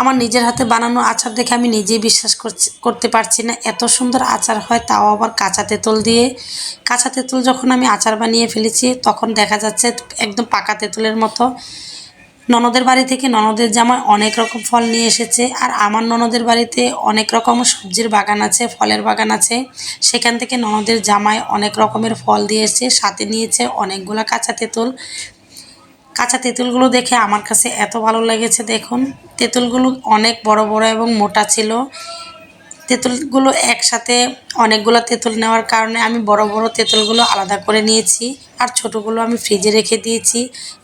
আমার নিজের হাতে বানানো আচার দেখে আমি নিজেই বিশ্বাস করতে পারছি না। এত সুন্দর আচার হয়, তাও আবার কাঁচা তেঁতুল দিয়ে। কাঁচা তেঁতুল যখন আমি আচার বানিয়ে ফেলেছি, তখন দেখা যাচ্ছে একদম পাকা তেঁতুলের মতো। ননদের বাড়ি থেকে ননদের জামাই অনেক রকম ফল নিয়ে এসেছে, আর আমার ননদের বাড়িতে অনেক রকম সবজির বাগান আছে, ফলের বাগান আছে। সেখান থেকে ননদের জামায় অনেক রকমের ফল দিয়ে এসেছে, সাথে নিয়েছে অনেকগুলো কাঁচা তেঁতুল। কাঁচা তেঁতুলগুলো দেখে আমার কাছে এত ভালো লেগেছে, দেখুন। তেঁতুলগুলো অনেক বড় বড় এবং মোটা ছিল। তেঁতুলগুলো একসাথে অনেকগুলো তেঁতুল নেওয়ার কারণে আমি বড় বড় তেঁতুলগুলো আলাদা করে নিয়েছি আর ছোটোগুলো আমি ফ্রিজে রেখে দিয়েছি।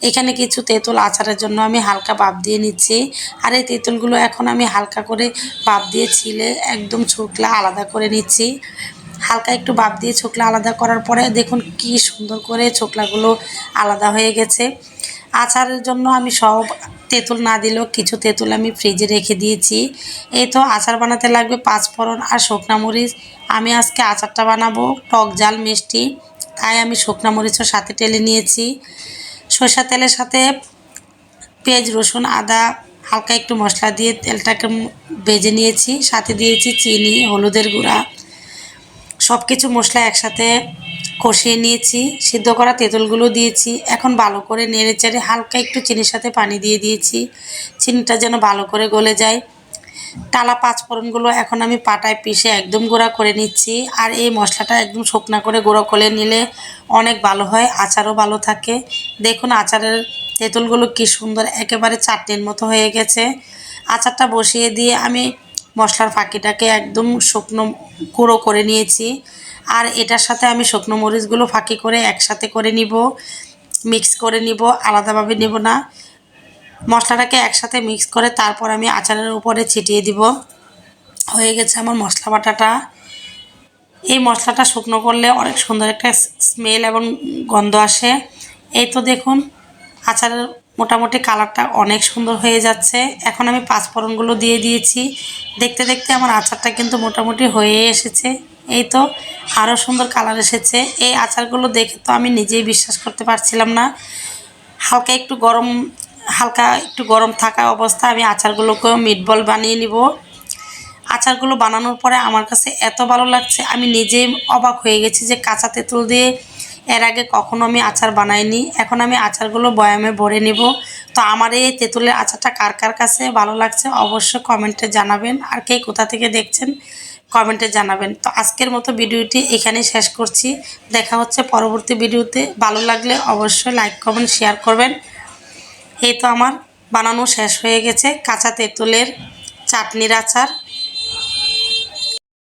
এখানে কিছু তেঁতুল আচারের জন্য আমি হালকা ভাপ দিয়ে নিচ্ছি। আর এই তেঁতুলগুলো এখন আমি হালকা করে ভাপ দিয়ে ছিলে একদম ছুকলা আলাদা করে নিচ্ছি। হালকা একটু ভাপ দিয়ে ছোকলা আলাদা করার পরে দেখুন কি সুন্দর করে ছোকলাগুলো আলাদা হয়ে গেছে। আচারের জন্য আমি সব তেঁতুল না দিলেও কিছু তেঁতুল আমি ফ্রিজে রেখে দিয়েছি। এই তো আচার বানাতে লাগবে পাঁচ ফোড়ন আর শুকনা মরিচ। আমি আজকে আচারটা বানাবো, টক জাল, মিষ্টি। তাই আমি শুকনা মরিচও সাথে টেলে নিয়েছি। সরষা তেলের সাথে পেঁয়াজ, রসুন, আদা, হালকা একটু মশলা দিয়ে তেলটাকে ভেজে নিয়েছি। সাথে দিয়েছি চিনি, হলুদের গুঁড়া। সব কিছু মশলা একসাথে কষিয়ে নিয়েছি, সিদ্ধ করা তেঁতুলগুলো দিয়েছি, এখন ভালো করে নেড়ে চেড়ে হালকা একটু চিনির সাথে পানি দিয়ে দিয়েছি। চিনিটা যেন ভালো করে গলে যায়। টালা পাঁচফোড়নগুলো এখন আমি পাটায় পিষে একদম গুঁড়া করে নিচ্ছি। আর এই মশলাটা একদম শুকনা করে গুঁড়ো করে নিলে অনেক ভালো হয়, আচারও ভালো থাকে। দেখুন আচারের তেঁতুলগুলো কি সুন্দর একেবারে চাটনির মতো হয়ে গেছে। আচারটা বসিয়ে দিয়ে আমি মশলার ফাঁকিটাকে একদম শুকনো গুঁড়ো করে নিয়েছি। আর এটার সাথে আমি শুকনো মরিচগুলো ফাঁকি করে একসাথে করে নিব মিক্স করে নিব, আলাদাভাবে নিব না। মশলাটাকে একসাথে মিক্স করে তারপর আমি আচারের উপরে ছিটিয়ে দিব। হয়ে গেছে আমার মশলা বাটাটা। এই মশলাটা শুকনো করলে অনেক সুন্দর একটা স্মেল এবং গন্ধ আসে। এই তো দেখুন, আচারের মোটামুটি কালারটা অনেক সুন্দর হয়ে যাচ্ছে। এখন আমি পাঁচফোড়নগুলো দিয়ে দিয়েছি। দেখতে দেখতে আমার আচারটা কিন্তু মোটামুটি হয়ে এসেছে। এই তো আরও সুন্দর কালার এসেছে। এই আচারগুলো দেখে তো আমি নিজেই বিশ্বাস করতে পারছিলাম না। হালকা একটু গরম, হালকা একটু গরম থাকা অবস্থা আমি আচারগুলোকেও মিটবল বানিয়ে নিব। আচারগুলো বানানোর পরে আমার কাছে এত ভালো লাগছে, আমি নিজেই অবাক হয়ে গেছি যে কাঁচা তেঁতুল দিয়ে এর আগে কখনো আমি আচার বানাইনি। এখন আমি আচারগুলো বয়ামে ভরে নিব। তো আমার এই তেঁতুলের আচারটা কার কার কাছে ভালো লাগছে অবশ্যই কমেন্টে জানাবেন। আর কে কোথা থেকে দেখছেন, কমেন্টে জানাবেন। তো আজকের মতো ভিডিওটি এখানে শেষ করছি। দেখা হচ্ছে পরবর্তী ভিডিওতে। ভালো লাগলে অবশ্যই লাইক, কমেন্ট, শেয়ার করবেন। এই তো আমার বানানো শেষ হয়ে গেছে কাঁচা তেঁতুলের চাটনির আচার।